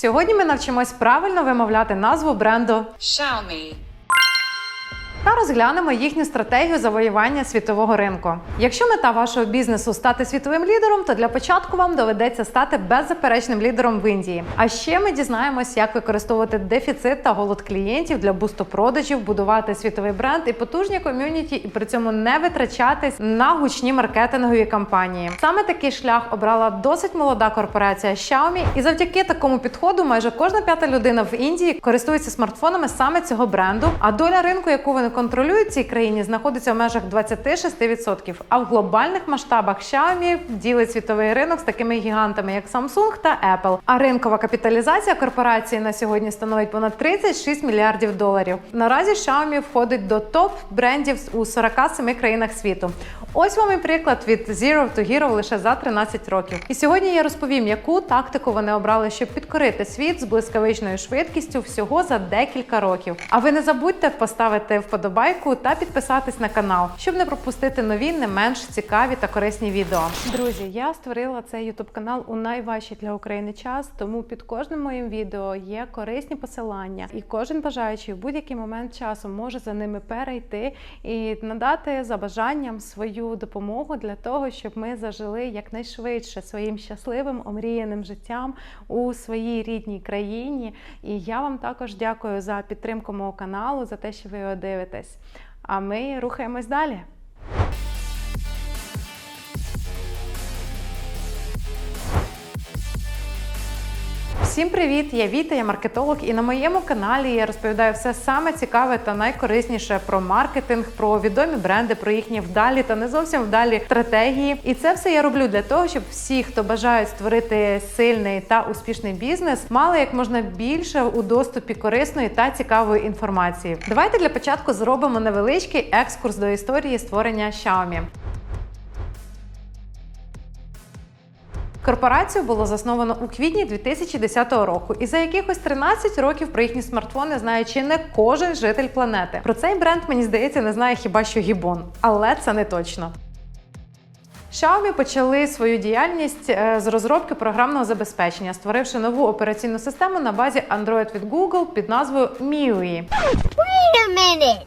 Сьогодні ми навчимось правильно вимовляти назву бренду Xiaomi, та розглянемо їхню стратегію завоювання світового ринку. Якщо мета вашого бізнесу стати світовим лідером, то для початку вам доведеться стати беззаперечним лідером в Індії. А ще ми дізнаємось, як використовувати дефіцит та голод клієнтів для бусту продажів, будувати світовий бренд і потужні ком'юніті, і при цьому не витрачатись на гучні маркетингові кампанії. Саме такий шлях обрала досить молода корпорація Xiaomi, і завдяки такому підходу майже кожна п'ята людина в Індії користується смартфонами саме цього бренду. А доля ринку, яку вони контролюють в цій країні, знаходиться в межах 26%. А в глобальних масштабах Xiaomi ділить світовий ринок з такими гігантами, як Samsung та Apple. А ринкова капіталізація корпорації на сьогодні становить понад 36 мільярдів доларів. Наразі Xiaomi входить до топ брендів у 47 країнах світу. Ось вам і приклад від Zero to Hero лише за 13 років. І сьогодні я розповім, яку тактику вони обрали, щоб підкорити світ з блискавичною швидкістю всього за декілька років. А ви не забудьте поставити вподобайку та підписатись на канал, щоб не пропустити нові, не менш цікаві та корисні відео. Друзі, я створила цей YouTube канал у найважчий для України час, тому під кожним моїм відео є корисні посилання, і кожен бажаючий в будь-який момент часу може за ними перейти і надати за бажанням свою допомогу для того, щоб ми зажили якнайшвидше своїм щасливим омріяним життям у своїй рідній країні. І я вам також дякую за підтримку мого каналу, за те, що ви його дивитесь. А ми рухаємось далі. Всім привіт! Я Віта, я маркетолог, і на моєму каналі я розповідаю все саме цікаве та найкорисніше про маркетинг, про відомі бренди, про їхні вдалі та не зовсім вдалі стратегії. І це все я роблю для того, щоб всі, хто бажають створити сильний та успішний бізнес, мали як можна більше у доступі корисної та цікавої інформації. Давайте для початку зробимо невеличкий екскурс до історії створення Xiaomi. Корпорацію було засновано у квітні 2010 року, і за якихось 13 років про їхні смартфони знає чи не кожен житель планети. Про цей бренд, мені здається, не знає хіба що Гібон, але це не точно. Xiaomi почали свою діяльність е, з розробки програмного забезпечення, створивши нову операційну систему на базі Android від Google під назвою MIUI. Wait a minute.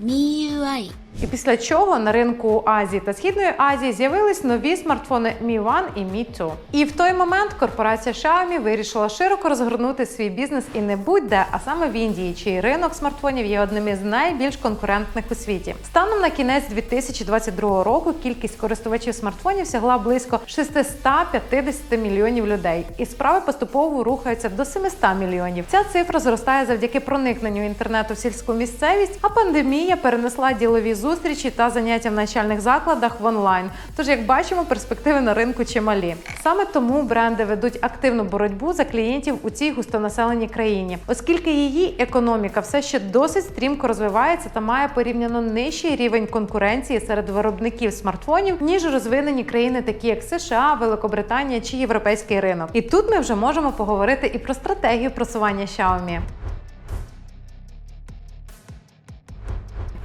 MIUI. І після чого на ринку Азії та Східної Азії з'явились нові смартфони Mi One і Mi 2. І в той момент корпорація Xiaomi вирішила широко розгорнути свій бізнес і не будь-де, а саме в Індії, чий ринок смартфонів є одним із найбільш конкурентних у світі. Станом на кінець 2022 року кількість користувачів смартфонів сягла близько 650 мільйонів людей, і справи поступово рухаються до 700 мільйонів. Ця цифра зростає завдяки проникненню інтернету в сільську місцевість, а пандемія перенесла ділові зустрічі та заняття в навчальних закладах в онлайн. Тож, як бачимо, перспективи на ринку чималі. Саме тому бренди ведуть активну боротьбу за клієнтів у цій густонаселеній країні, оскільки її економіка все ще досить стрімко розвивається та має порівняно нижчий рівень конкуренції серед виробників смартфонів ніж розвинені країни, такі як США, Великобританія чи європейський ринок. І тут ми вже можемо поговорити і про стратегію просування Xiaomi.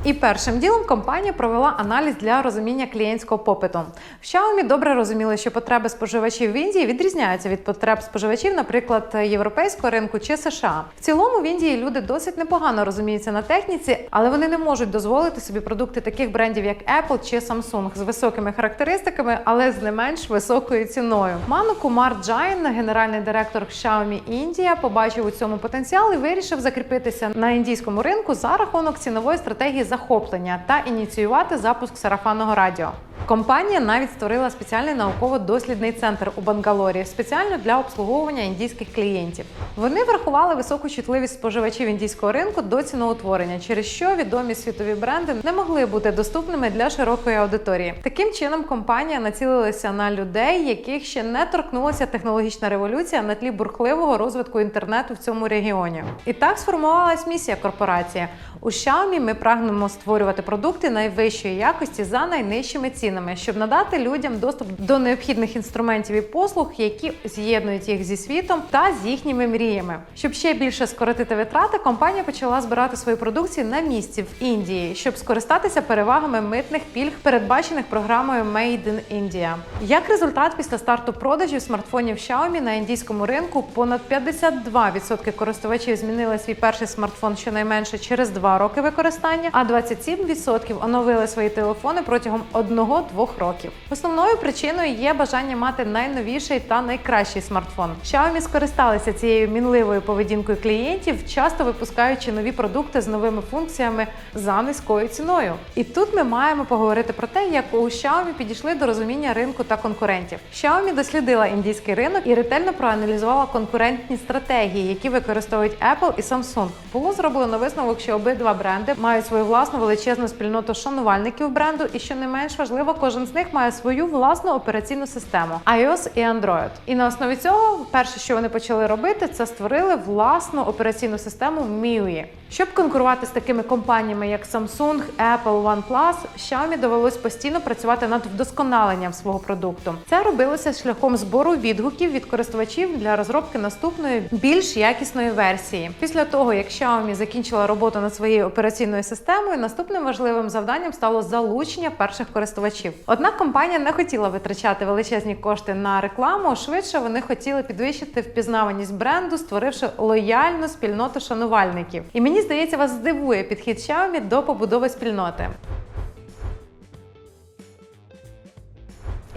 І першим ділом компанія провела аналіз для розуміння клієнтського попиту. В Xiaomi добре розуміли, що потреби споживачів в Індії відрізняються від потреб споживачів, наприклад, європейського ринку чи США. В цілому в Індії люди досить непогано розуміються на техніці, але вони не можуть дозволити собі продукти таких брендів, як Apple чи Samsung, з високими характеристиками, але з не менш високою ціною. Ману Кумар Джайн, генеральний директор Xiaomi Індія, побачив у цьому потенціал і вирішив закріпитися на індійському ринку за рахунок цінової стратегії захоплення та ініціювати запуск сарафанного радіо. Компанія навіть створила спеціальний науково-дослідний центр у Бангалорі спеціально для обслуговування індійських клієнтів. Вони врахували високу чутливість споживачів індійського ринку до ціноутворення, через що відомі світові бренди не могли бути доступними для широкої аудиторії. Таким чином, компанія націлилася на людей, яких ще не торкнулася технологічна революція на тлі бурхливого розвитку інтернету в цьому регіоні. І так сформувалась місія корпорації. У Xiaomi ми прагнемо створювати продукти найвищої якості за найнижчими цінами щоб надати людям доступ до необхідних інструментів і послуг, які з'єднують їх зі світом та з їхніми мріями. Щоб ще більше скоротити витрати, компанія почала збирати свою продукцію на місці в Індії, щоб скористатися перевагами митних пільг, передбачених програмою Made in India. Як результат, після старту продажів смартфонів Xiaomi на індійському ринку понад 52% користувачів змінили свій перший смартфон щонайменше через 2 роки використання, а 27% оновили свої телефони протягом 1-2 років. Основною причиною є бажання мати найновіший та найкращий смартфон. Xiaomi скористалися цією мінливою поведінкою клієнтів, часто випускаючи нові продукти з новими функціями за низькою ціною. І тут ми маємо поговорити про те, як у Xiaomi підійшли до розуміння ринку та конкурентів. Xiaomi дослідила індійський ринок і ретельно проаналізувала конкурентні стратегії, які використовують Apple і Samsung. Було зроблено висновок, що обидва бренди мають свою власну величезну спільноту шанувальників бренду, і що не менш важливо, кожен з них має свою власну операційну систему iOS і Android. І на основі цього, перше, що вони почали робити, це створили власну операційну систему MIUI. Щоб конкурувати з такими компаніями, як Samsung, Apple, OnePlus, Xiaomi довелось постійно працювати над вдосконаленням свого продукту. Це робилося шляхом збору відгуків від користувачів для розробки наступної більш якісної версії. Після того, як Xiaomi закінчила роботу над своєю операційною системою, наступним важливим завданням стало залучення перших користувачів. Однак компанія не хотіла витрачати величезні кошти на рекламу. Швидше вони хотіли підвищити впізнаваність бренду, створивши лояльну спільноту шанувальників. І мені здається, вас здивує підхід Xiaomi до побудови спільноти.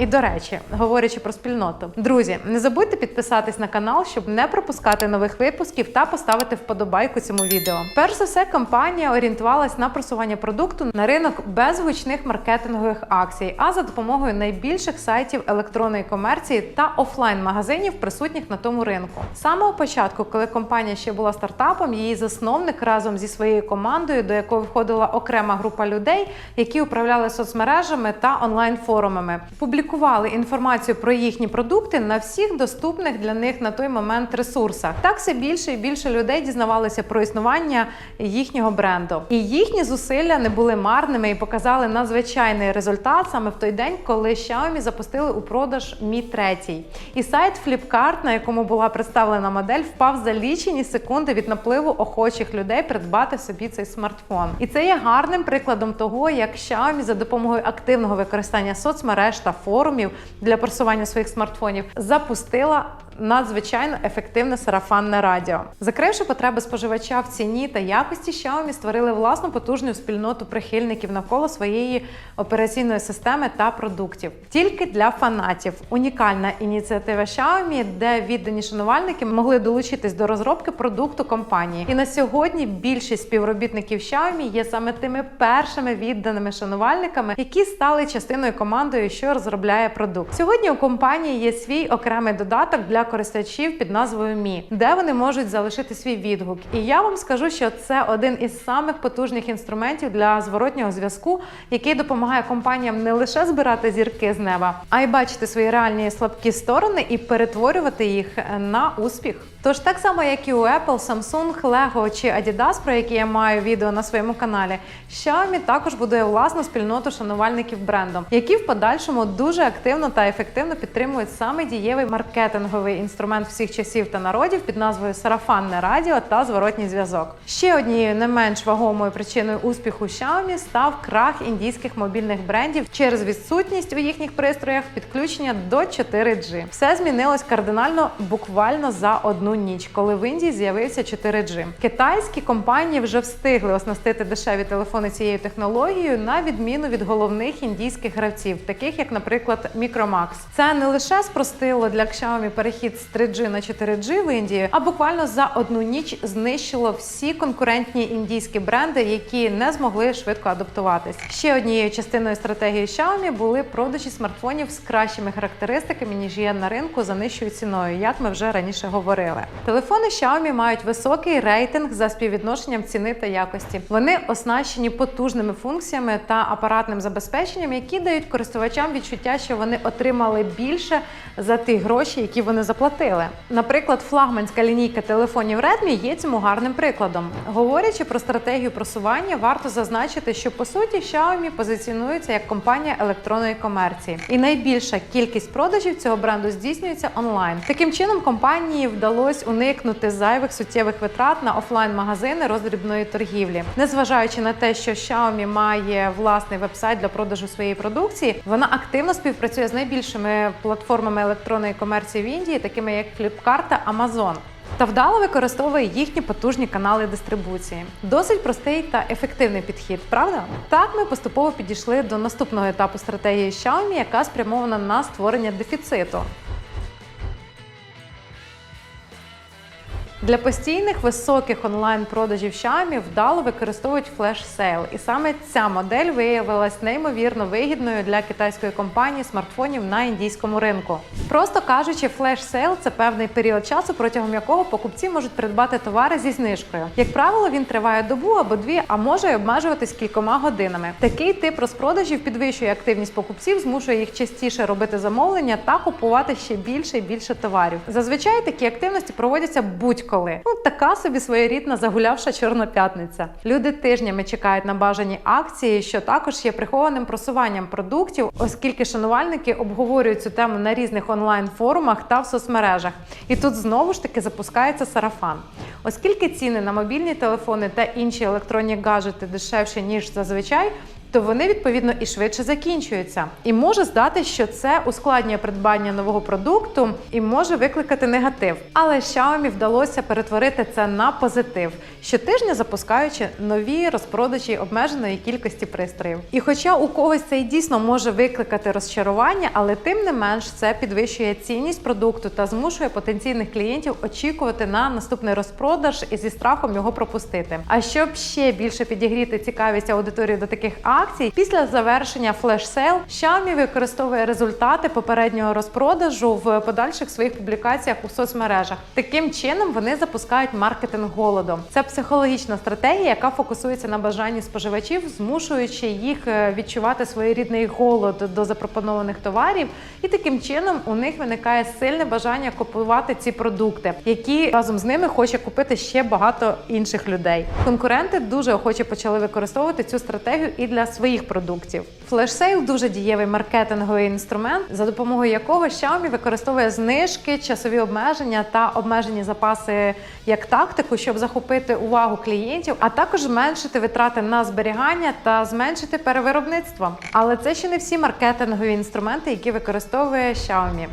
І до речі, говорячи про спільноту, друзі, не забудьте підписатись на канал, щоб не пропускати нових випусків та поставити вподобайку цьому відео. Перш за все, компанія орієнтувалась на просування продукту на ринок без гучних маркетингових акцій, а за допомогою найбільших сайтів електронної комерції та офлайн-магазинів, присутніх на тому ринку. З самого початку, коли компанія ще була стартапом, її засновник разом зі своєю командою, до якої входила окрема група людей, які управляли соцмережами та онлайн-форумами, публікували інформацію про їхні продукти на всіх доступних для них на той момент ресурсах. Так все більше і більше людей дізнавалися про існування їхнього бренду. І їхні зусилля не були марними і показали надзвичайний результат саме в той день, коли Xiaomi запустили у продаж Mi 3. І сайт Flipkart, на якому була представлена модель, впав за лічені секунди від напливу охочих людей придбати собі цей смартфон. І це є гарним прикладом того, як Xiaomi за допомогою активного використання соцмереж та форумів для просування своїх смартфонів запустила надзвичайно ефективне сарафанне радіо. Закривши потреби споживача в ціні та якості, Xiaomi створили власну потужну спільноту прихильників навколо своєї операційної системи та продуктів. Тільки для фанатів. Унікальна ініціатива Xiaomi, де віддані шанувальники могли долучитись до розробки продукту компанії. І на сьогодні більшість співробітників Xiaomi є саме тими першими відданими шанувальниками, які стали частиною командою, що розробляє продукт. Сьогодні у компанії є свій окремий додаток для користувачів під назвою Мі, де вони можуть залишити свій відгук. І я вам скажу, що це один із самих потужних інструментів для зворотнього зв'язку, який допомагає компаніям не лише збирати зірки з неба, а й бачити свої реальні слабкі сторони і перетворювати їх на успіх. Тож так само, як і у Apple, Samsung, Lego чи Adidas, про які я маю відео на своєму каналі, Xiaomi також будує власну спільноту шанувальників бренду, які в подальшому дуже активно та ефективно підтримують саме дієвий маркетинговий інструмент всіх часів та народів під назвою сарафанне радіо та зворотній зв'язок. Ще однією не менш вагомою причиною успіху Xiaomi став крах індійських мобільних брендів через відсутність у їхніх пристроях підключення до 4G. Все змінилось кардинально буквально за одну ніч, коли в Індії з'явився 4G. Китайські компанії вже встигли оснастити дешеві телефони цією технологією, на відміну від головних індійських гравців, таких як, наприклад, Micromax. Це не лише спростило для Xiaomi перехід з 3G на 4G в Індію, а буквально за одну ніч знищило всі конкурентні індійські бренди, які не змогли швидко адаптуватись. Ще однією частиною стратегії Xiaomi були продажі смартфонів з кращими характеристиками ніж є на ринку за нижчою ціною, як ми вже раніше говорили. Телефони Xiaomi мають високий рейтинг за співвідношенням ціни та якості. Вони оснащені потужними функціями та апаратним забезпеченням, які дають користувачам відчуття, що вони отримали більше за ті гроші, які вони заплатили. Наприклад, флагманська лінійка телефонів Redmi є цьому гарним прикладом. Говорячи про стратегію просування, варто зазначити, що по суті Xiaomi позиціонується як компанія електронної комерції, і найбільша кількість продажів цього бренду здійснюється онлайн. Таким чином, компанії вдалося уникнути зайвих суттєвих витрат на офлайн-магазини роздрібної торгівлі, незважаючи на те, що Xiaomi має власний вебсайт для продажу своєї продукції, вона активно співпрацює з найбільшими платформами електронної комерції в Індії, такими як Flipkart та Amazon. Та вдало використовує їхні потужні канали дистрибуції. Досить простий та ефективний підхід, правда? Так ми поступово підійшли до наступного етапу стратегії Xiaomi, яка спрямована на створення дефіциту. Для постійних високих онлайн-продажів Xiaomi вдало використовують флеш сейл, і саме ця модель виявилась неймовірно вигідною для китайської компанії смартфонів на індійському ринку. Просто кажучи, флеш сейл це певний період часу, протягом якого покупці можуть придбати товари зі знижкою. Як правило, він триває добу або дві, а може й обмежуватись кількома годинами. Такий тип розпродажів підвищує активність покупців, змушує їх частіше робити замовлення та купувати ще більше і більше товарів. Зазвичай такі активності проводяться будь-коли. Ну така собі своєрідна загулявша чорна п'ятниця. Люди тижнями чекають на бажані акції, що також є прихованим просуванням продуктів, оскільки шанувальники обговорюють цю тему на різних онлайн-форумах та в соцмережах. І тут знову ж таки запускається сарафан. Оскільки ціни на мобільні телефони та інші електронні гаджети дешевші ніж зазвичай. То вони відповідно і швидше закінчуються, і може здати, що це ускладнює придбання нового продукту і може викликати негатив. Але Xiaomi вдалося перетворити це на позитив, щотижня запускаючи нові розпродажі обмеженої кількості пристроїв. І хоча у когось це і дійсно може викликати розчарування, але тим не менш це підвищує цінність продукту та змушує потенційних клієнтів очікувати на наступний розпродаж і зі страхом його пропустити. А щоб ще більше підігріти цікавість аудиторії до таких акцій, після завершення флеш-сейл Xiaomi використовує результати попереднього розпродажу в подальших своїх публікаціях у соцмережах. Таким чином вони запускають маркетинг голодом. Це психологічна стратегія, яка фокусується на бажанні споживачів, змушуючи їх е, відчувати своєрідний голод до запропонованих товарів, і таким чином у них виникає сильне бажання купувати ці продукти, які разом з ними хоче купити ще багато інших людей. Конкуренти дуже охоче почали використовувати цю стратегію і для своїх продуктів. Флешсейл дуже дієвий маркетинговий інструмент, за допомогою якого Xiaomi використовує знижки, часові обмеження та обмежені запаси як тактику, щоб захопити увагу клієнтів, а також зменшити витрати на зберігання та зменшити перевиробництво. Але це ще не всі маркетингові інструменти, які використовує Xiaomi.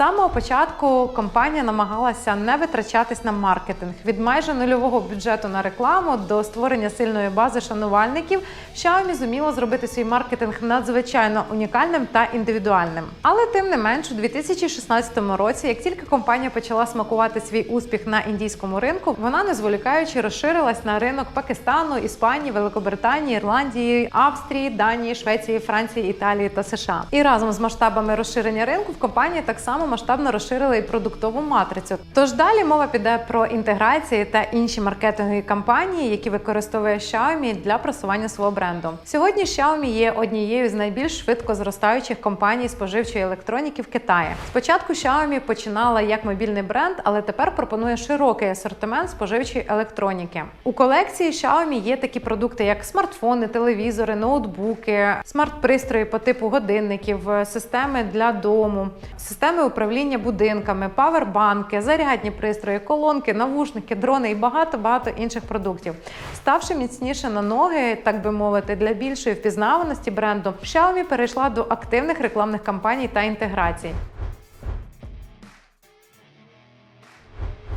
Самого початку компанія намагалася не витрачатись на маркетинг від майже нульового бюджету на рекламу до створення сильної бази шанувальників. Xiaomi зуміло зробити свій маркетинг надзвичайно унікальним та індивідуальним. Але тим не менш, у 2016 році, як тільки компанія почала смакувати свій успіх на індійському ринку, вона не зволікаючи розширилась на ринок Пакистану, Іспанії, Великобританії, Ірландії, Австрії, Данії, Швеції, Франції, Італії та США. І разом з масштабами розширення ринку в компанії так само масштабно розширили і продуктову матрицю. Тож далі мова піде про інтеграції та інші маркетингові кампанії, які використовує Xiaomi для просування свого бренду. Сьогодні Xiaomi є однією з найбільш швидко зростаючих компаній споживчої електроніки в Китаї. Спочатку Xiaomi починала як мобільний бренд, але тепер пропонує широкий асортимент споживчої електроніки. У колекції Xiaomi є такі продукти, як смартфони, телевізори, ноутбуки, смарт-пристрої по типу годинників, системи для дому, системи управління будинками, павербанки, зарядні пристрої, колонки, навушники, дрони і багато багато інших продуктів. Ставши міцніше на ноги, так би мовити, для більшої впізнаваності бренду, Xiaomi перейшла до активних рекламних кампаній та інтеграцій.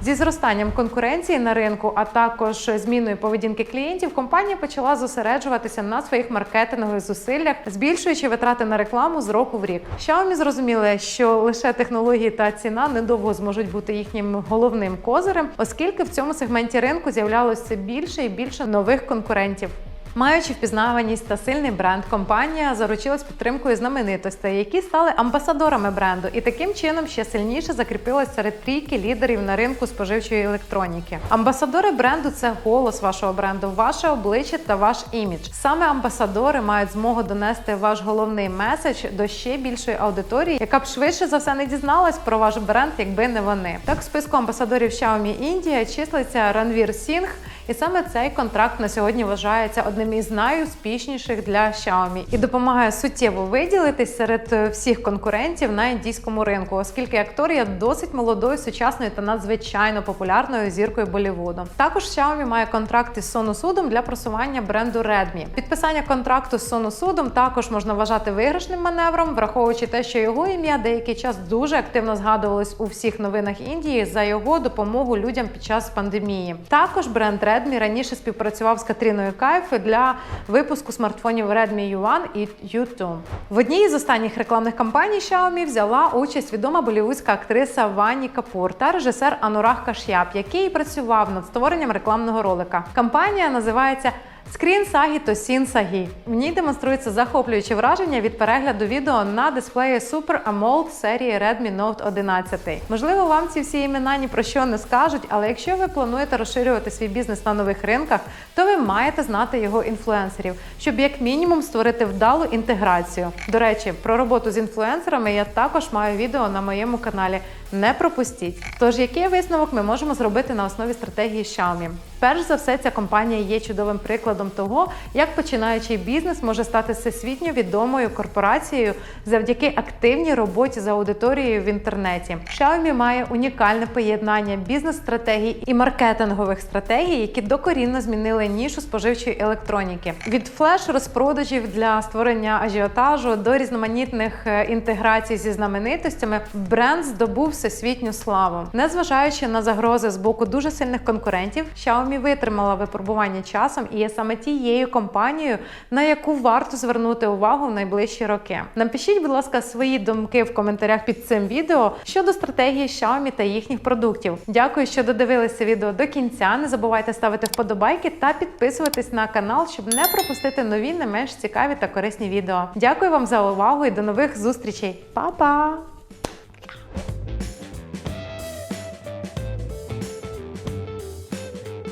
Зі зростанням конкуренції на ринку, а також зміною поведінки клієнтів, компанія почала зосереджуватися на своїх маркетингових зусиллях, збільшуючи витрати на рекламу з року в рік. Xiaomi зрозуміли, що лише технології та ціна недовго зможуть бути їхнім головним козирем, оскільки в цьому сегменті ринку з'являлося більше і більше нових конкурентів. Маючи впізнаваність та сильний бренд, компанія заручилась підтримкою знаменитостей, які стали амбасадорами бренду, і таким чином ще сильніше закріпилась серед трійки лідерів на ринку споживчої електроніки. Амбасадори бренду це голос вашого бренду, ваше обличчя та ваш імідж. Саме амбасадори мають змогу донести ваш головний меседж до ще більшої аудиторії, яка б швидше за все не дізналась про ваш бренд, якби не вони. Так, в списку амбасадорів Xiaomi Індія числиться Ранвір Сінг. І саме цей контракт на сьогодні вважається одним із найуспішніших для Xiaomi і допомагає суттєво виділитись серед е, всіх конкурентів на індійському ринку, оскільки актор є досить молодою, сучасною та надзвичайно популярною зіркою Болівуду. Також Xiaomi має контракт із Sonu Судом для просування бренду Redmi. Підписання контракту з Sonu Судом також можна вважати виграшним маневром, враховуючи те, що його ім'я деякий час дуже активно згадувалось у всіх новинах Індії за його допомогу людям під час пандемії. Також бренд Redmi раніше співпрацював з Катріною Кайф для випуску смартфонів Redmi U1 і U2. В одній із останніх рекламних кампаній Xiaomi взяла участь відома болівудська актриса Вані Капур та режисер Анурах Каш'яб, який працював над створенням рекламного ролика. Кампанія називається Скрін Сагі то Сін Сагі. В ній демонструється захоплююче враження від перегляду відео на дисплеї Super AMOLED серії Redmi Note 11. Можливо, вам ці всі імена ні про що не скажуть, але якщо ви плануєте розширювати свій бізнес на нових ринках, то ви маєте знати його інфлюенсерів, щоб як мінімум створити вдалу інтеграцію. До речі, про роботу з інфлюенсерами я також маю відео на моєму каналі. Не пропустіть. Тож, який висновок ми можемо зробити на основі стратегії Xiaomi? Перш за все, ця компанія є чудовим прикладом того, як починаючий бізнес може стати всесвітньо відомою корпорацією завдяки активній роботі з аудиторією в інтернеті. Xiaomi має унікальне поєднання бізнес-стратегій і маркетингових стратегій, які докорінно змінили нішу споживчої електроніки. Від флеш-розпродажів для створення ажіотажу до різноманітних е, інтеграцій зі знаменитостями бренд здобув всесвітню славу. Незважаючи на загрози з боку дуже сильних конкурентів, Xiaomi витримала випробування часом і є саме тією компанією, на яку варто звернути увагу в найближчі роки. Напишіть, будь ласка, свої думки в коментарях під цим відео щодо стратегії Xiaomi та їхніх продуктів. Дякую, що додивилися відео до кінця. Не забувайте ставити вподобайки та підписуватись на канал, щоб не пропустити нові, не менш цікаві та корисні відео. Дякую вам за увагу і до нових зустрічей. Па-па!